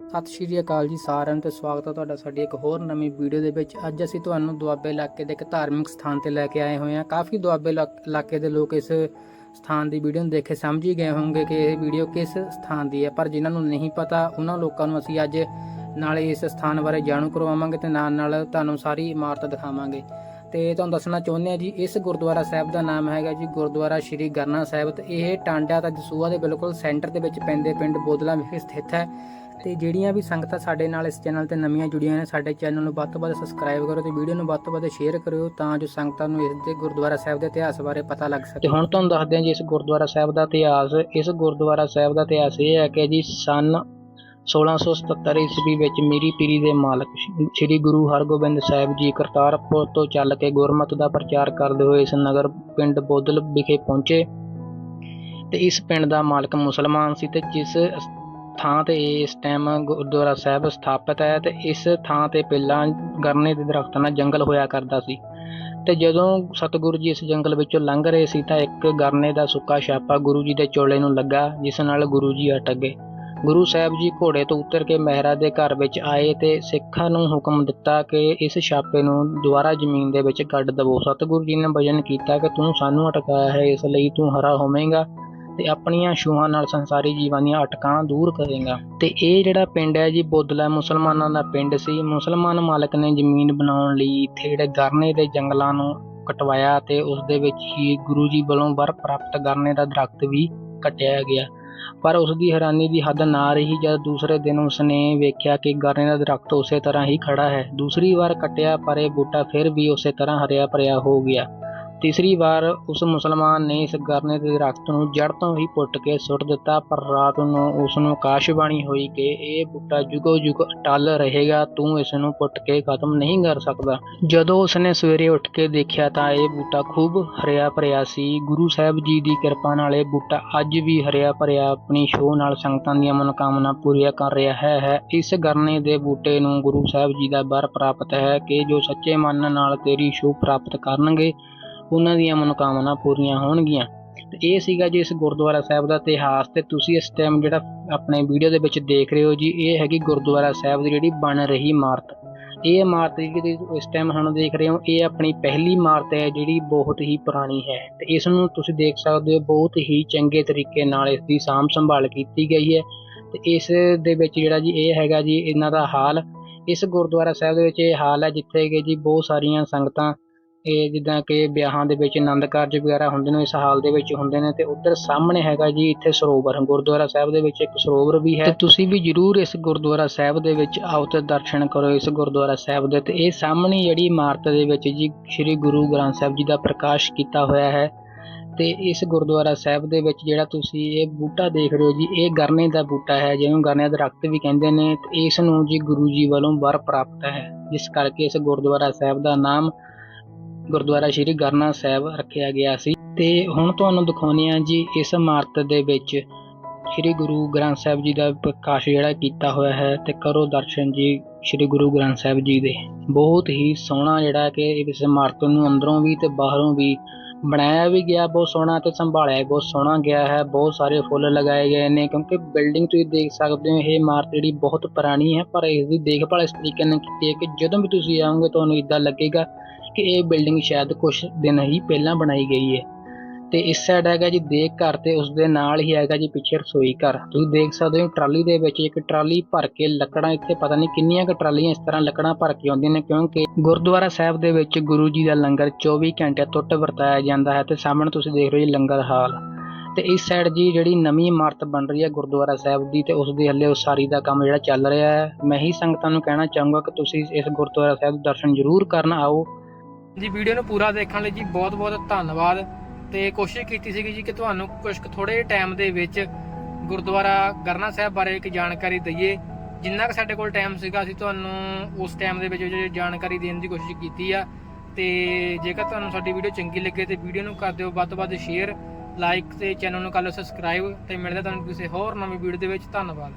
ਸਤਿ ਸ਼੍ਰੀ ਅਕਾਲ ਜੀ ਸਾਰਿਆਂ ਨੂੰ ਤੇ ਸਵਾਗਤ ਹੈ ਤੁਹਾਡਾ ਸਾਡੀ ਇੱਕ ਹੋਰ ਨਵੀਂ ਵੀਡੀਓ ਦੇ ਵਿੱਚ। ਅੱਜ ਅਸੀਂ ਤੁਹਾਨੂੰ ਦੁਆਬੇ ਇਲਾਕੇ ਦੇ ਇੱਕ ਧਾਰਮਿਕ ਸਥਾਨ ਤੇ ਲੈ ਕੇ ਆਏ ਹੋਏ ਹਾਂ। ਕਾਫੀ ਦੁਆਬੇ ਇਲਾਕ- ਇਲਾਕੇ ਦੇ ਲੋਕ ਇਸ ਸਥਾਨ ਦੀ ਵੀਡੀਓ ਨੂੰ ਦੇਖ ਕੇ ਸਮਝ ਹੀ ਗਏ ਹੋਣਗੇ ਕਿ ਇਹ ਵੀਡੀਓ ਕਿਸ ਸਥਾਨ ਦੀ ਹੈ। ਪਰ ਜਿਨ੍ਹਾਂ ਨੂੰ ਨਹੀਂ ਪਤਾ, ਉਹਨਾਂ ਲੋਕਾਂ ਨੂੰ ਅਸੀਂ ਅੱਜ ਨਾਲੇ ਇਸ ਸਥਾਨ ਬਾਰੇ ਜਾਣੂ ਕਰਵਾਵਾਂਗੇ ਤੇ ਨਾਲ ਨਾਲ ਤੁਹਾਨੂੰ ਸਾਰੀ ਇਮਾਰਤ ਦਿਖਾਵਾਂਗੇ। ਤੇ ਤੁਹਾਨੂੰ ਦੱਸਣਾ ਚਾਹੁੰਦੇ ਹਾਂ ਜੀ, ਇਸ ਗੁਰਦੁਆਰਾ ਸਾਹਿਬ ਦਾ ਨਾਮ ਹੈਗਾ ਜੀ ਗੁਰਦੁਆਰਾ ਸ਼੍ਰੀ ਗਰਨਾ ਸਾਹਿਬ ਤੇ ਇਹ ਟਾਂਡਾ ਤਾਂ ਦਸੂਆ ਦੇ ਬਿਲਕੁਲ ਸੈਂਟਰ ਦੇ ਵਿੱਚ ਪੈਂਦੇ ਪਿੰਡ ਬੋਦਲਾ ਵਿਖੇ ਸਥਿਤ ਹੈ। ਤੇ ਜਿਹੜੀਆਂ ਵੀ ਸੰਗਤਾਂ ਸਾਡੇ ਨਾਲ ਇਸ ਚੈਨਲ ਤੇ ਨਵੀਆਂ ਜੁੜੀਆਂ ਨੇ, ਸਾਡੇ ਚੈਨਲ ਨੂੰ ਵੱਧ ਤੋਂ ਵੱਧ ਸਬਸਕ੍ਰਾਈਬ ਕਰੋ ਤੇ ਵੀਡੀਓ ਨੂੰ ਵੱਧ ਤੋਂ ਵੱਧ ਸ਼ੇਅਰ ਕਰਿਓ ਤਾਂ ਜੋ ਸੰਗਤਾਂ ਨੂੰ ਇਸ ਦੇ ਗੁਰਦੁਆਰਾ ਸਾਹਿਬ ਦੇ ਇਤਿਹਾਸ ਬਾਰੇ ਪਤਾ ਲੱਗ ਸਕੇ। ਹੁਣ ਤੁਹਾਨੂੰ ਦੱਸਦੇ ਹਾਂ ਜੀ, ਇਸ ਗੁਰਦੁਆਰਾ ਸਾਹਿਬ ਦਾ ਇਤਿਹਾਸ, ਇਸ ਗੁਰਦੁਆਰਾ ਸਾਹਿਬ ਦਾ ਇਤਿਹਾਸ ਇਹ ਹੈ ਕਿ ਜੀ ਸਨ 1677 ਈਸਵੀ ਵਿੱਚ ਮੀਰੀ ਪੀਰੀ ਦੇ ਮਾਲਕ ਸ੍ਰੀ ਗੁਰੂ ਹਰਗੋਬਿੰਦ ਸਾਹਿਬ ਜੀ ਕਰਤਾਰਪੁਰ ਤੋਂ ਚੱਲ ਕੇ ਗੁਰਮਤਿ ਦਾ ਪ੍ਰਚਾਰ ਕਰਦੇ ਹੋਏ ਇਸ ਨਗਰ ਪਿੰਡ ਬੋਦਲ ਵਿਖੇ ਪਹੁੰਚੇ ਤੇ ਇਸ ਪਿੰਡ ਦਾ ਮਾਲਕ ਮੁਸਲਮਾਨ ਸੀ ਤੇ ਜਿਸ ਥਾਂ ਤੇ ਇਸ ਟਾਈਮ ਗੁਰਦੁਆਰਾ ਸਾਹਿਬ ਸਥਾਪਿਤ ਹੈ ਤੇ ਇਸ ਥਾਂ ਤੇ ਪਹਿਲਾਂ ਗਰਨੇ ਦੇ ਦਰਖਤਾਂ ਨਾਲ ਜੰਗਲ ਹੋਇਆ ਕਰਦਾ ਸੀ। ਤੇ ਜਦੋਂ ਸਤਿਗੁਰੂ ਜੀ ਇਸ ਜੰਗਲ ਵਿੱਚੋਂ ਲੰਘ ਰਹੇ ਸੀ ਤਾਂ ਇੱਕ ਗਰਨੇ ਦਾ ਸੁੱਕਾ ਛਾਪਾ ਗੁਰੂ ਜੀ ਦੇ ਚੋਲੇ ਨੂੰ ਲੱਗਾ, ਜਿਸ ਨਾਲ ਗੁਰੂ ਜੀ ਅਟਕ ਗਏ। ਗੁਰੂ ਸਾਹਿਬ ਜੀ ਘੋੜੇ ਤੋਂ ਉਤਰ ਕੇ ਮਹਿਰਾ ਦੇ ਘਰ ਵਿੱਚ ਆਏ ਤੇ ਸਿੱਖਾਂ ਨੂੰ ਹੁਕਮ ਦਿੱਤਾ ਕਿ ਇਸ ਛਾਪੇ ਨੂੰ ਦੁਬਾਰਾ ਜ਼ਮੀਨ ਦੇ ਵਿੱਚ ਕੱਢ ਦਵੋ। ਸਤਿਗੁਰੂ ਜੀ ਨੇ ਵਜਨ ਕੀਤਾ ਕਿ ਤੂੰ ਸਾਨੂੰ ਅਟਕਾਇਆ ਹੈ, ਇਸ ਲਈ ਤੂੰ ਹਰਾ ਹੋਵੇਂਗਾ ਤੇ ਆਪਣੀਆਂ ਛੂਹਾਂ ਨਾਲ ਸੰਸਾਰੀ ਜੀਵਾਂ ਦੀਆਂ ਅਟਕਾਂ ਦੂਰ ਕਰੇਗਾ। ਤੇ ਇਹ ਜਿਹੜਾ ਪਿੰਡ ਹੈ ਜੀ ਬੁੱਧਲਾ ਮੁਸਲਮਾਨਾਂ ਦਾ ਪਿੰਡ ਸੀ। ਮੁਸਲਮਾਨ ਮਾਲਕ ਨੇ ਜ਼ਮੀਨ ਬਣਾਉਣ ਲਈ ਇੱਥੇ ਜਿਹੜੇ ਗਰਨੇ ਦੇ ਜੰਗਲਾਂ ਨੂੰ ਕਟਵਾਇਆ ਤੇ ਉਸ ਦੇ ਵਿੱਚ ਹੀ ਗੁਰੂ ਜੀ ਵੱਲੋਂ ਵਰ ਪ੍ਰਾਪਤ ਗਰਨੇ ਦਾ ਦਰਖਤ ਵੀ ਕੱਟਿਆ ਗਿਆ। ਪਰ ਉਸ ਦੀ ਹੈਰਾਨੀ ਦੀ ਹੱਦ ਨਾ ਰਹੀ ਜਦ ਦੂਸਰੇ ਦਿਨ ਉਸਨੇ ਵੇਖਿਆ ਕਿ ਗਰਨੇ ਦਾ ਦਰਖਤ ਉਸੇ ਤਰ੍ਹਾਂ ਹੀ ਖੜਾ ਹੈ। ਦੂਸਰੀ ਵਾਰ ਕੱਟਿਆ ਪਰ ਇਹ ਬੂਟਾ ਫਿਰ ਵੀ ਉਸੇ ਤਰ੍ਹਾਂ ਹਰਿਆ ਭਰਿਆ ਹੋ ਗਿਆ। ਤੀਸਰੀ ਵਾਰ ਉਸ ਮੁਸਲਮਾਨ ਨੇ ਇਸ ਗਰਨੇ ਦੇ ਦਰਖਤ ਨੂੰ ਜੜ ਤੋਂ ਹੀ ਪੁੱਟ ਕੇ ਸੁੱਟ ਦਿੱਤਾ, ਪਰ ਰਾਤ ਨੂੰ ਉਸ ਨੂੰ ਆਕਾਸ਼ਬਾਣੀ ਹੋਈ ਕਿ ਇਹ ਬੂਟਾ ਜੁਗੋ ਜੁਗ ਅਟਲ ਰਹੇਗਾ, ਤੂੰ ਇਸ ਨੂੰ ਪੁੱਟ ਕੇ ਖਤਮ ਨਹੀਂ ਕਰ ਸਕਦਾ। ਜਦੋਂ ਉਸਨੇ ਸਵੇਰੇ ਉੱਠ ਕੇ ਦੇਖਿਆ ਤਾਂ ਇਹ ਬੂਟਾ ਖੂਬ ਹਰਿਆ ਭਰਿਆ ਸੀ। ਗੁਰੂ ਸਾਹਿਬ ਜੀ ਦੀ ਕਿਰਪਾ ਨਾਲ ਇਹ ਬੂਟਾ ਅੱਜ ਵੀ ਹਰਿਆ ਭਰਿਆ ਆਪਣੀ ਛੋਹ ਨਾਲ ਸੰਗਤਾਂ ਦੀਆਂ ਮਨੋਕਾਮਨਾ ਪੂਰੀਆਂ ਕਰ ਰਿਹਾ ਹੈ ਹੈ। ਇਸ ਗਰਨੇ ਦੇ ਬੂਟੇ ਨੂੰ ਗੁਰੂ ਸਾਹਿਬ ਜੀ ਦਾ ਵਰ ਪ੍ਰਾਪਤ ਹੈ ਕਿ ਜੋ ਸੱਚੇ ਮਨ ਨਾਲ ਤੇਰੀ ਛੋਹ ਪ੍ਰਾਪਤ ਕਰਨਗੇ ਉਹਨਾਂ ਦੀਆਂ ਮਨੋਕਾਮਨਾ ਪੂਰੀਆਂ ਹੋਣਗੀਆਂ। ਤੇ ਇਹ ਸੀਗਾ ਜੀ ਇਸ ਗੁਰਦੁਆਰਾ ਸਾਹਿਬ ਦਾ ਇਤਿਹਾਸ ਤੇ ਤੁਸੀਂ ਇਸ ਟਾਈਮ ਜਿਹੜਾ ਆਪਣੇ ਵੀਡੀਓ ਦੇ ਵਿੱਚ ਦੇਖ ਰਹੇ ਹੋ ਜੀ, ਇਹ ਹੈਗੀ ਗੁਰਦੁਆਰਾ ਸਾਹਿਬ ਦੀ ਜਿਹੜੀ ਬਣ ਰਹੀ ਇਮਾਰਤ। ਇਹ ਇਮਾਰਤ ਜਿਹੜੀ ਇਸ ਟਾਈਮ ਸਾਨੂੰ ਦੇਖ ਰਹੇ ਹੋ, ਇਹ ਆਪਣੀ ਪਹਿਲੀ ਇਮਾਰਤ ਹੈ ਜਿਹੜੀ ਬਹੁਤ ਹੀ ਪੁਰਾਣੀ ਹੈ। ਤੇ ਇਸ ਨੂੰ ਤੁਸੀਂ ਦੇਖ ਸਕਦੇ ਹੋ, ਬਹੁਤ ਹੀ ਚੰਗੇ ਤਰੀਕੇ ਨਾਲ ਇਸ ਦੀ ਸਾਂਭ ਸੰਭਾਲ ਕੀਤੀ ਗਈ ਹੈ। ਤੇ ਇਸ ਦੇ ਵਿੱਚ ਜਿਹੜਾ ਜੀ ਇਹ ਹੈਗਾ ਜੀ, ਇਹਨਾਂ ਦਾ ਹਾਲ। ਇਸ ਗੁਰਦੁਆਰਾ ਸਾਹਿਬ ਦੇ ਵਿੱਚ ਇਹ ਹਾਲ ਹੈ ਜਿੱਥੇ ਕਿ ਜੀ ਬਹੁਤ ਸਾਰੀਆਂ ਸੰਗਤਾਂ ਇਹ ਜਿੱਦਾਂ ਕਿ ਵਿਆਹਾਂ ਦੇ ਵਿੱਚ ਆਨੰਦ ਕਾਰਜ ਵਗੈਰਾ ਹੁੰਦੇ ਨੇ, ਇਸ ਹਾਲ ਦੇ ਵਿੱਚ ਹੁੰਦੇ ਨੇ ਤੇ ਉੱਧਰ ਸਾਹਮਣੇ ਹੈਗਾ ਜੀ ਇੱਥੇ ਸਰੋਵਰ, ਗੁਰਦੁਆਰਾ ਸਾਹਿਬ ਦੇ ਵਿੱਚ ਇੱਕ ਸਰੋਵਰ ਵੀ ਹੈ। ਤੇ ਤੁਸੀਂ ਵੀ ਜਰੂਰ ਇਸ ਗੁਰਦੁਆਰਾ ਸਾਹਿਬ ਦੇ ਵਿੱਚ ਆਓ ਤੇ ਦਰਸ਼ਨ ਕਰੋ ਇਸ ਗੁਰਦੁਆਰਾ ਸਾਹਿਬ ਦੇ ਤੇ ਇਹ ਸਾਹਮਣੇ ਜਿਹੜੀ ਇਮਾਰਤ ਦੇ ਵਿੱਚ ਜੀ ਸ੍ਰੀ ਗੁਰੂ ਗ੍ਰੰਥ ਸਾਹਿਬ ਜੀ ਦਾ ਪ੍ਰਕਾਸ਼ ਕੀਤਾ ਹੋਇਆ ਹੈ ਤੇ ਇਸ ਗੁਰਦੁਆਰਾ ਸਾਹਿਬ ਦੇ ਵਿੱਚ ਜਿਹੜਾ ਤੁਸੀਂ ਇਹ ਬੂਟਾ ਦੇਖ ਰਹੇ ਹੋ ਜੀ, ਇਹ ਗਰਨੇ ਦਾ ਬੂਟਾ ਹੈ, ਜਿਹਨੂੰ ਗਰਨੇ ਦਾ ਦਰਖਤ ਵੀ ਕਹਿੰਦੇ ਨੇ ਤੇ ਇਸ ਨੂੰ ਜੀ ਗੁਰੂ ਜੀ ਵੱਲੋਂ ਵਰ ਪ੍ਰਾਪਤ ਹੈ, ਜਿਸ ਕਰਕੇ ਇਸ ਗੁਰਦੁਆਰਾ ਸਾਹਿਬ ਦਾ ਨਾਮ ਗੁਰਦੁਆਰਾ ਸ਼੍ਰੀ ਗਰਨਾ ਸਾਹਿਬ ਰੱਖਿਆ ਗਿਆ ਸੀ। ਤੇ ਹੁਣ ਤੁਹਾਨੂੰ ਦਿਖਾਉਂਦੇ ਹਾਂ ਜੀ, ਇਸ ਇਮਾਰਤ ਦੇ ਵਿੱਚ ਸ਼੍ਰੀ ਗੁਰੂ ਗ੍ਰੰਥ ਸਾਹਿਬ ਜੀ ਦਾ ਪ੍ਰਕਾਸ਼ ਜਿਹੜਾ ਕੀਤਾ ਹੋਇਆ ਹੈ ਤੇ ਕਰੋ ਦਰਸ਼ਨ ਜੀ ਸ਼੍ਰੀ ਗੁਰੂ ਗ੍ਰੰਥ ਸਾਹਿਬ ਜੀ ਦੇ। ਬਹੁਤ ਹੀ ਸੋਹਣਾ ਜਿਹੜਾ ਕਿ ਇਸ ਇਮਾਰਤ ਨੂੰ ਅੰਦਰੋਂ ਵੀ ਤੇ ਬਾਹਰੋਂ ਵੀ ਬਣਾਇਆ ਵੀ ਗਿਆ, ਬਹੁਤ ਸੋਹਣਾ ਤੇ ਸੰਭਾਲਿਆ, ਬਹੁਤ ਸੋਹਣਾ ਗਿਆ ਹੈ, ਬਹੁਤ ਸਾਰੇ ਫੁੱਲ ਲਗਾਏ ਗਏ ਨੇ, ਕਿਉਂਕਿ ਬਿਲਡਿੰਗ ਤੁਸੀਂ ਦੇਖ ਸਕਦੇ ਹੋ, ਇਹ ਇਮਾਰਤ ਜਿਹੜੀ ਬਹੁਤ ਪੁਰਾਣੀ ਹੈ, ਪਰ ਇਸ ਦੀ ਦੇਖਭਾਲ ਇਸ ਤਰੀਕੇ ਨਾਲ ਕੀਤੀ ਹੈ ਕਿ ਜਦੋਂ ਵੀ ਤੁਸੀਂ ਆਓਗੇ, ਤੁਹਾਨੂੰ ਇਦਾਂ ਲੱਗੇਗਾ ਕਿ ਇਹ ਬਿਲਡਿੰਗ ਸ਼ਾਇਦ ਕੁਝ ਦਿਨ ਹੀ ਪਹਿਲਾਂ ਬਣਾਈ ਗਈ ਹੈ ਤੇ ਇਸ ਸਾਈਡ ਹੈਗਾ ਜੀ ਦੇਖ ਘਰ ਤੇ ਉਸ ਦੇ ਨਾਲ ਹੀ ਹੈਗਾ ਜੀ ਪਿੱਛੇ ਰਸੋਈ ਘਰ। ਤੁਸੀਂ ਦੇਖ ਸਕਦੇ ਹੋ ਟਰਾਲੀ ਦੇ ਵਿੱਚ ਇੱਕ ਟਰਾਲੀ ਭਰ ਕੇ ਲੱਕੜਾਂ ਇੱਥੇ ਪਤਾ ਨਹੀਂ ਕਿੰਨੀਆਂ ਕੁ ਟਰਾਲੀਆਂ ਇਸ ਤਰ੍ਹਾਂ ਲੱਕੜਾਂ ਭਰ ਕੇ ਆਉਂਦੀਆਂ ਨੇ ਕਿਉਂਕਿ ਗੁਰਦੁਆਰਾ ਸਾਹਿਬ ਦੇ ਵਿੱਚ ਗੁਰੂ ਜੀ ਦਾ ਲੰਗਰ 24 ਘੰਟੇ ਟੁੱਟ ਵਰਤਾਇਆ ਜਾਂਦਾ ਹੈ ਤੇ ਸਾਹਮਣੇ ਤੁਸੀਂ ਦੇਖ ਰਹੇ ਹੋ ਜੀ ਲੰਗਰ ਹਾਲ। ਤੇ ਇਸ ਸਾਈਡ ਜੀ ਜਿਹੜੀ ਨਵੀਂ ਇਮਾਰਤ ਬਣ ਰਹੀ ਹੈ ਗੁਰਦੁਆਰਾ ਸਾਹਿਬ ਦੀ ਤੇ ਉਸ ਦੇ ਹੱਲੇ ਉਸਾਰੀ ਦਾ ਕੰਮ ਜਿਹੜਾ ਚੱਲ ਰਿਹਾ ਹੈ। ਮੈਂ ਹੀ ਸੰਗਤਾਂ ਨੂੰ ਕਹਿਣਾ ਚਾਹੂੰਗਾ ਕਿ ਤੁਸੀਂ ਇਸ ਗੁਰਦੁਆਰਾ ਸਾਹਿਬ ਦਰਸ਼ਨ ਜ਼ਰੂਰ ਕਰਨ ਆਓ। ਜੀ, ਵੀਡੀਓ ਨੂੰ ਪੂਰਾ ਦੇਖਣ ਲਈ ਜੀ ਬਹੁਤ ਬਹੁਤ ਧੰਨਵਾਦ ਤੇ ਕੋਸ਼ਿਸ਼ ਕੀਤੀ ਸੀਗੀ ਜੀ ਕਿ ਤੁਹਾਨੂੰ ਕੁਝ ਥੋੜੇ ਟਾਈਮ ਦੇ ਵਿੱਚ ਗੁਰਦੁਆਰਾ ਗਰਨਾ ਸਾਹਿਬ ਬਾਰੇ ਇੱਕ ਜਾਣਕਾਰੀ ਦਈਏ। ਜਿੰਨਾ ਕੁ ਸਾਡੇ ਕੋਲ ਟਾਈਮ ਸੀਗਾ, ਅਸੀਂ ਤੁਹਾਨੂੰ ਉਸ ਟਾਈਮ ਦੇ ਵਿੱਚ ਜਾਣਕਾਰੀ ਦੇਣ ਦੀ ਕੋਸ਼ਿਸ਼ ਕੀਤੀ ਆ। ਤੇ ਜੇਕਰ ਤੁਹਾਨੂੰ ਸਾਡੀ ਵੀਡੀਓ ਚੰਗੀ ਲੱਗੇ ਤੇ ਵੀਡੀਓ ਨੂੰ ਕਰ ਦਿਓ ਵੱਧ ਤੋਂ ਵੱਧ ਸ਼ੇਅਰ ਲਾਈਕ ਤੇ ਚੈਨਲ ਨੂੰ ਕਰ ਲਓ ਸਬਸਕ੍ਰਾਈਬ ਤੇ ਮਿਲਦੇ ਤੁਹਾਨੂੰ ਕਿਸੇ ਹੋਰ ਨਵੀਂ ਵੀਡੀਓ ਦੇ ਵਿੱਚ। ਧੰਨਵਾਦ।